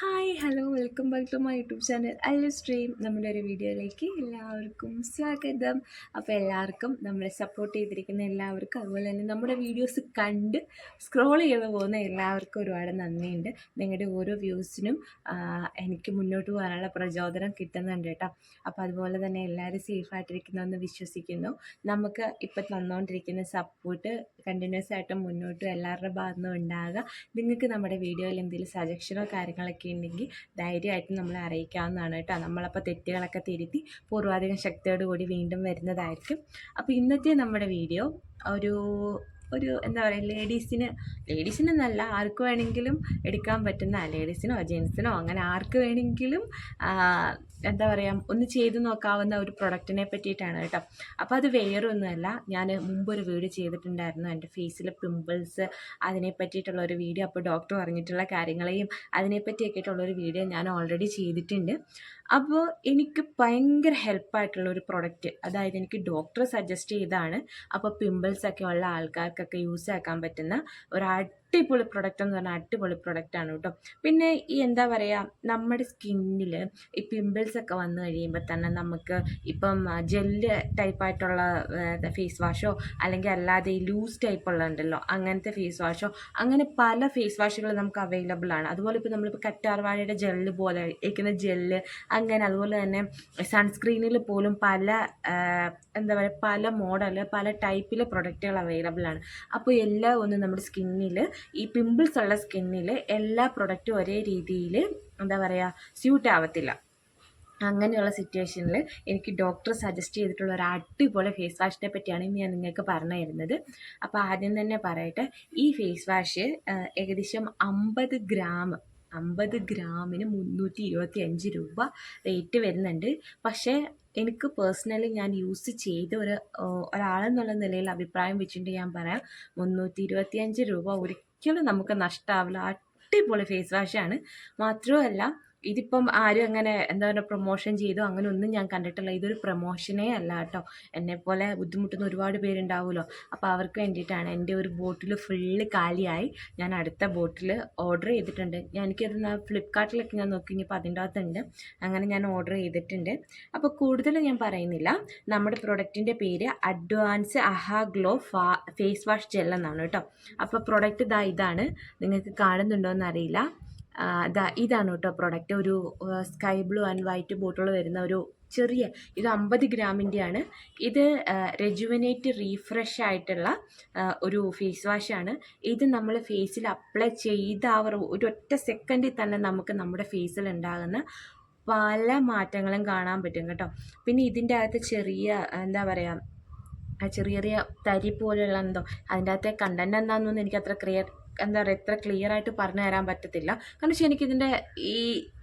Hi hello welcome back to my YouTube channel അല്ല stream നമ്മുടെ ഒരു വീഡിയോയിലേക്ക് എല്ലാവർക്കും സ്വാഗതം. അപ്പോൾ എല്ലാവർക്കും നമ്മളെ സപ്പോർട്ട് ചെയ്തിരിക്കുന്ന എല്ലാവർക്കും അതുപോലെ തന്നെ നമ്മുടെ വീഡിയോസ് കണ്ട് സ്ക്രോൾ ചെയ്ത് പോകുന്ന എല്ലാവർക്കും ഒരുപാട് നന്ദിയുണ്ട്. നിങ്ങളുടെ ഓരോ വ്യൂസിനും എനിക്ക് മുന്നോട്ട് പോകാനുള്ള പ്രചോദനം കിട്ടുന്നുണ്ട് കേട്ടോ. അപ്പോൾ അതുപോലെ തന്നെ എല്ലാവരും സേഫായിട്ടിരിക്കുന്നതെന്ന് വിശ്വസിക്കുന്നു. നമുക്ക് ഇപ്പം തന്നുകൊണ്ടിരിക്കുന്ന സപ്പോർട്ട് കണ്ടിന്യൂസ് ആയിട്ട് മുന്നോട്ട് എല്ലാവരുടെ ഭാഗത്തുനിന്നും ഉണ്ടാകുക നിങ്ങൾക്ക് നമ്മുടെ വീഡിയോയിൽ എന്തെങ്കിലും സജഷനോ കാര്യങ്ങളൊക്കെ ഉണ്ടെങ്കിൽ ധൈര്യമായിട്ട് നമ്മളെ അറിയിക്കാവുന്നതാണ് കേട്ടോ. നമ്മളപ്പോൾ തെറ്റുകളൊക്കെ തിരുത്തി പൂർവാധികം ശക്തിയോട് കൂടി വീണ്ടും വരുന്നതായിരിക്കും. അപ്പോൾ ഇന്നത്തെ നമ്മുടെ വീഡിയോ ഒരു ഒരു എന്താ പറയുക ലേഡീസിന് ലേഡീസിനെന്നല്ല ആർക്ക് വേണമെങ്കിലും എടുക്കാൻ പറ്റുന്ന ലേഡീസിനോ ജെൻസിനോ അങ്ങനെ ആർക്ക് വേണമെങ്കിലും എന്താ പറയുക ഒന്ന് ചെയ്ത് നോക്കാവുന്ന ഒരു പ്രൊഡക്റ്റിനെ പറ്റിയിട്ടാണ് കേട്ടോ. അപ്പോൾ അത് വേറൊന്നുമല്ല. ഞാൻ മുമ്പൊരു വീഡിയോ ചെയ്തിട്ടുണ്ടായിരുന്നു. എന്റെ ഫേസിലെ പിമ്പിൾസ് അതിനെ പറ്റിയിട്ടുള്ള ഒരു വീഡിയോ അപ്പോൾ ഡോക്ടർ പറഞ്ഞിട്ടുള്ള കാര്യങ്ങളെയും അതിനെപ്പറ്റിയൊക്കെ ആയിട്ടുള്ളൊരു വീഡിയോ ഞാൻ ഓൾറെഡി ചെയ്തിട്ടുണ്ട്. അപ്പോൾ എനിക്ക് ഭയങ്കര ഹെൽപ്പായിട്ടുള്ള ഒരു പ്രൊഡക്റ്റ് അതായത് എനിക്ക് ഡോക്ടർ സജസ്റ്റ് ചെയ്താണ് അപ്പോൾ പിമ്പിൾസൊക്കെ ഉള്ള ആൾക്കാർക്കൊക്കെ യൂസ് ആക്കാൻ പറ്റുന്ന ഒരു അടിപൊളി പ്രൊഡക്റ്റ് എന്ന് പറഞ്ഞാൽ അടിപൊളി പ്രൊഡക്റ്റാണ് കേട്ടോ പിന്നെ ഈ എന്താ പറയുക നമ്മുടെ സ്കിന്നിൽ ഈ പിമ്പിൾസ് ഒക്കെ വന്നു കഴിയുമ്പോൾ തന്നെ നമുക്ക് ഇപ്പം ജെല്ല് ടൈപ്പായിട്ടുള്ള ഫേസ് വാഷോ അല്ലെങ്കിൽ അല്ലാതെ ഈ ലൂസ് ടൈപ്പ് ഉള്ളതുണ്ടല്ലോ അങ്ങനത്തെ ഫേസ് വാഷോ അങ്ങനെ പല ഫേസ് വാഷുകൾ നമുക്ക് അവൈലബിൾ ആണ്. അതുപോലെ ഇപ്പോൾ നമ്മളിപ്പോൾ കറ്റാർവാഴയുടെ ജെല്ല് പോലെ ഇരിക്കുന്ന ജെല്ല് അങ്ങനെ അതുപോലെ തന്നെ സൺസ്ക്രീനിൽ പോലും പല എന്താ പറയുക പല മോഡൽ പല ടൈപ്പിലെ പ്രൊഡക്റ്റുകൾ അവൈലബിൾ ആണ്. അപ്പോൾ എല്ലാം ഒന്ന് നമ്മുടെ സ്കിന്നിൽ ഈ പിമ്പിൾസ് ഉള്ള സ്കിന്നിൽ എല്ലാ പ്രൊഡക്റ്റും ഒരേ രീതിയിൽ എന്താ പറയുക സ്യൂട്ട് ആവത്തില്ല. അങ്ങനെയുള്ള സിറ്റുവേഷനിൽ എനിക്ക് ഡോക്ടർ സജസ്റ്റ് ചെയ്തിട്ടുള്ള ഒരു അടിപൊളി ഫേസ് വാഷിനെ പറ്റിയാണ് ഇന്ന് ഞാൻ നിങ്ങൾക്ക് പറഞ്ഞു തരുന്നത്. അപ്പോൾ ആദ്യം തന്നെ പറയട്ടെ ഈ ഫേസ് വാഷ് ഏകദേശം അമ്പത് ഗ്രാം അമ്പത് ഗ്രാമിന് മുന്നൂറ്റി ഇരുപത്തി അഞ്ച് രൂപ റേറ്റ് വരുന്നുണ്ട്. പക്ഷേ എനിക്ക് പേഴ്സണലി ഞാൻ യൂസ് ചെയ്ത ഒരു ഒരാളെന്നുള്ള നിലയിൽ അഭിപ്രായം വെച്ചിട്ട് ഞാൻ പറയാം മുന്നൂറ്റി ഇരുപത്തി അഞ്ച് രൂപ ഒരിക്കലും നമുക്ക് നഷ്ടമാവില്ല അടിപൊളി ഫേസ് വാഷാണ് മാത്രമല്ല ഇതിപ്പം ആരും അങ്ങനെ എന്താ പറയുക പ്രൊമോഷൻ ചെയ്തോ അങ്ങനെ ഒന്നും ഞാൻ കണ്ടിട്ടില്ല. ഇതൊരു പ്രൊമോഷനേ അല്ല കേട്ടോ. എന്നെപ്പോലെ ബുദ്ധിമുട്ടുന്ന ഒരുപാട് പേരുണ്ടാവുമല്ലോ. അപ്പോൾ അവർക്ക് വേണ്ടിയിട്ടാണ് എന്റെ ഒരു ബോട്ടിൽ ഫുള്ള് കാലിയായി ഞാൻ അടുത്ത ബോട്ടിൽ ഓർഡർ ചെയ്തിട്ടുണ്ട്. ഞാൻ എനിക്കത് ഫ്ലിപ്കാർട്ടിലൊക്കെ ഞാൻ നോക്കി ഇനിയിപ്പോൾ അതിന്റെ അകത്തുണ്ട്. അങ്ങനെ ഞാൻ ഓർഡർ ചെയ്തിട്ടുണ്ട്. അപ്പോൾ കൂടുതൽ ഞാൻ പറയുന്നില്ല. നമ്മുടെ പ്രൊഡക്റ്റിന്റെ പേര് advance AHA glow face wash gel എന്നാണ് കേട്ടോ. അപ്പോൾ പ്രൊഡക്റ്റ് ഇതാ ഇതാണ്. നിങ്ങൾക്ക് കാണുന്നുണ്ടോ എന്നറിയില്ല ഇതാണ് കേട്ടോ പ്രൊഡക്റ്റ് ഒരു sky blue and white bottle വരുന്ന ഒരു ചെറിയ ഇത് അമ്പത് ഗ്രാമിന്റെയാണ് ഇത് റെജുവനേറ്റ് റീഫ്രഷ് ആയിട്ടുള്ള ഒരു ഫേസ് വാഷാണ് ഇത് നമ്മൾ ഫേസിൽ അപ്ലൈ ചെയ്ത അവർ ഒരു ഒരൊറ്റ സെക്കൻഡിൽ തന്നെ നമുക്ക് നമ്മുടെ ഫേസിൽ ഉണ്ടാകുന്ന പല മാറ്റങ്ങളും കാണാൻ പറ്റും കേട്ടോ. പിന്നെ ഇതിന്റെ അകത്ത് ചെറിയ എന്താ പറയുക ചെറിയ ചെറിയ തരി പോലെയുള്ള എന്തോ അതിന്റെ അകത്തെ കണ്ടന്റ് എന്താണെന്നൊന്നും എനിക്ക് അത്ര ക്ലിയർ എന്താ പറയുക ഇത്ര ക്ലിയർ ആയിട്ട് പറഞ്ഞു തരാൻ പറ്റത്തില്ല. കാരണം വെച്ചാൽ എനിക്കിതിന്റെ ഈ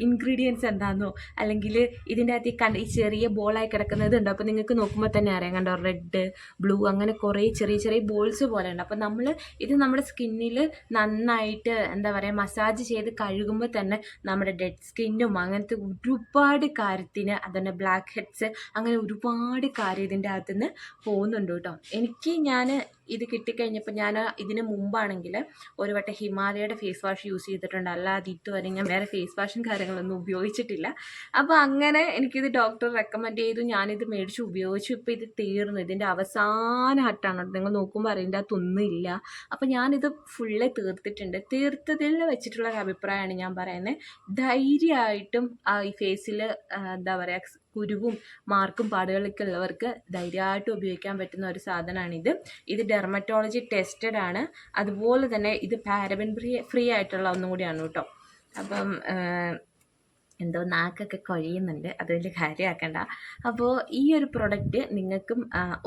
ഇൻഗ്രീഡിയൻസ് എന്താണെന്നോ അല്ലെങ്കിൽ ഇതിന്റെ അകത്ത് ഈ കണ്ട ഈ ചെറിയ ബോളായി കിടക്കുന്നത് ഉണ്ട്? അപ്പോൾ നിങ്ങൾക്ക് നോക്കുമ്പോൾ തന്നെ അറിയാം. കണ്ടോ റെഡ് ബ്ലൂ അങ്ങനെ കുറേ ചെറിയ ചെറിയ ബോൾസ് പോലെ ഉണ്ട്. അപ്പോൾ നമ്മൾ ഇത് നമ്മുടെ സ്കിന്നിൽ നന്നായിട്ട് എന്താ പറയുക മസാജ് ചെയ്ത് കഴുകുമ്പോൾ തന്നെ നമ്മുടെ ഡെഡ് സ്കിന്നും അങ്ങനത്തെ ഒരുപാട് കാര്യത്തിന് അതുതന്നെ ബ്ലാക്ക് ഹെഡ്സ് അങ്ങനെ ഒരുപാട് കാര്യം ഇതിന്റെ അകത്തുനിന്ന് പോകുന്നുണ്ട് കേട്ടോ. എനിക്ക് ഞാൻ ഇത് കിട്ടിക്കഴിഞ്ഞപ്പോൾ ഞാൻ ഇതിന് മുമ്പാണെങ്കിൽ ഒരു വട്ടം ഹിമാലയയുടെ ഫേസ് വാഷ് യൂസ് ചെയ്തിട്ടുണ്ട്. അല്ലാതെ ഇതുവരെ ഞാൻ വേറെ ഫേസ് വാഷും കാര്യങ്ങളൊന്നും ഉപയോഗിച്ചിട്ടില്ല. അപ്പോൾ അങ്ങനെ എനിക്കിത് ഡോക്ടർ റെക്കമെൻഡ് ചെയ്തു. ഞാനിത് മേടിച്ച് ഉപയോഗിച്ചു. ഇപ്പോൾ ഇത് തീർന്നു. ഇതിന്റെ അവസാന ഹട്ടാണ് നിങ്ങൾ നോക്കുമ്പോൾ അറിയേണ്ട അതൊന്നുമില്ല അപ്പോൾ ഞാനിത് ഫുള്ള് തീർത്തിട്ടുണ്ട്. തീർത്തതിൽ വെച്ചിട്ടുള്ള അഭിപ്രായമാണ് ഞാൻ പറയുന്നത് ധൈര്യമായിട്ടും ഈ ഫേസിൽ എന്താ പറയുക കുരുവും മാർക്കും പാടുകളൊക്കെ ഉള്ളവർക്ക് ധൈര്യമായിട്ട് ഉപയോഗിക്കാൻ പറ്റുന്ന ഒരു സാധനമാണിത്. ഇത് ഡെർമറ്റോളജി ടെസ്റ്റഡ് ആണ്. അതുപോലെ തന്നെ ഇത് പാരബൻ ഫ്രീ ഫ്രീ ആയിട്ടുള്ള ഒന്നും കൂടിയാണ് കേട്ടോ. അപ്പം എന്തോ നാക്കൊക്കെ കൊഴിയുന്നുണ്ട്. അത് വലിയ കാര്യമാക്കണ്ട. അപ്പോൾ ഈ ഒരു പ്രൊഡക്റ്റ് നിങ്ങൾക്കും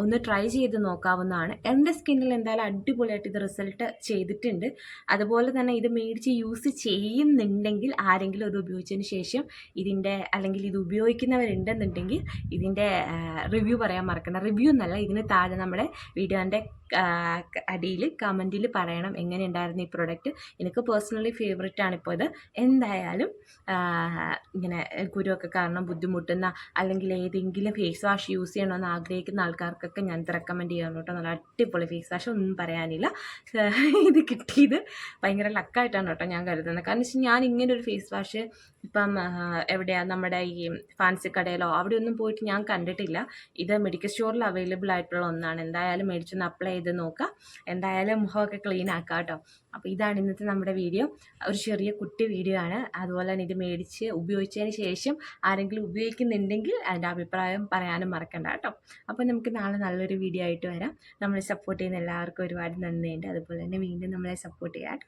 ഒന്ന് ട്രൈ ചെയ്ത് നോക്കാവുന്നതാണ്. എന്റെ സ്കിന്നിൽ എന്തായാലും അടിപൊളിയായിട്ട് ഇത് റിസൾട്ട് ചെയ്തിട്ടുണ്ട്. അതുപോലെ തന്നെ ഇത് മേടിച്ച് യൂസ് ചെയ്യുന്നുണ്ടെങ്കിൽ ആരെങ്കിലും അത് ഉപയോഗിച്ചതിന് ശേഷം ഇതിന്റെ അല്ലെങ്കിൽ ഇത് ഉപയോഗിക്കുന്നവരുണ്ടെന്നുണ്ടെങ്കിൽ ഇതിന്റെ റിവ്യൂ പറയാൻ മറക്കണം റിവ്യൂ എന്നല്ല ഇതിന് താഴെ നമ്മുടെ വീഡിയോന്റെ അടിയിൽ കമന്റിൽ പറയണം എങ്ങനെ ഉണ്ടായിരുന്നു ഈ പ്രൊഡക്റ്റ് എനിക്ക് പേഴ്സണലി ഫേവററ്റ് ആണ് ഇപ്പോൾ ഇത്. എന്തായാലും ഇങ്ങനെ കുരുവൊക്കെ കാരണം ബുദ്ധിമുട്ടുന്ന അല്ലെങ്കിൽ ഏതെങ്കിലും ഫേസ് വാഷ് യൂസ് ചെയ്യണമെന്ന് ആഗ്രഹിക്കുന്ന ആൾക്കാർക്കൊക്കെ ഞാൻ ഇത് റെക്കമെൻഡ് ചെയ്യാൻ കേട്ടോ. നല്ല അടിപൊളി ഫേസ് വാഷ് ഒന്നും പറയാനില്ല. ഇത് കിട്ടിയത് ഭയങ്കര ലക്കായിട്ടാണ് കേട്ടോ ഞാൻ കരുതുന്നത്. കാരണം വെച്ചാൽ ഞാൻ ഇങ്ങനെ ഒരു ഫേസ് വാഷ് ഇപ്പം എവിടെയാണ് എവിടെയാ നമ്മുടെ ഈ ഫാൻസി കടയിലോ അവിടെ ഒന്നും പോയിട്ട് ഞാൻ കണ്ടിട്ടില്ല. ഇത് മെഡിക്കൽ സ്റ്റോറിൽ അവൈലബിൾ ആയിട്ടുള്ള ഒന്നാണ്. എന്തായാലും മേടിച്ചൊന്ന് അപ്ലൈ ചെയ്ത് നോക്കാം. എന്തായാലും മുഖമൊക്കെ ക്ലീൻ ആക്കാം കേട്ടോ. അപ്പോൾ ഇതാണ് ഇന്നത്തെ നമ്മുടെ വീഡിയോ ഒരു ചെറിയ കുട്ടി വീഡിയോ ആണ്. അതുപോലെ തന്നെ ഇത് മേടിച്ച് ഉപയോഗിച്ചതിന് ശേഷം ആരെങ്കിലും ഉപയോഗിക്കുന്നുണ്ടെങ്കിൽ അതിന്റെ അഭിപ്രായം പറയാനും മറക്കണ്ട കേട്ടോ. അപ്പോൾ നമുക്ക് നാളെ നല്ലൊരു വീഡിയോ ആയിട്ട് വരാം. നമ്മളെ സപ്പോർട്ട് ചെയ്യുന്ന എല്ലാവർക്കും ഒരുപാട് നന്ദിയുണ്ട്. അതുപോലെ തന്നെ വീണ്ടും നമ്മളെ സപ്പോർട്ട് ചെയ്യാം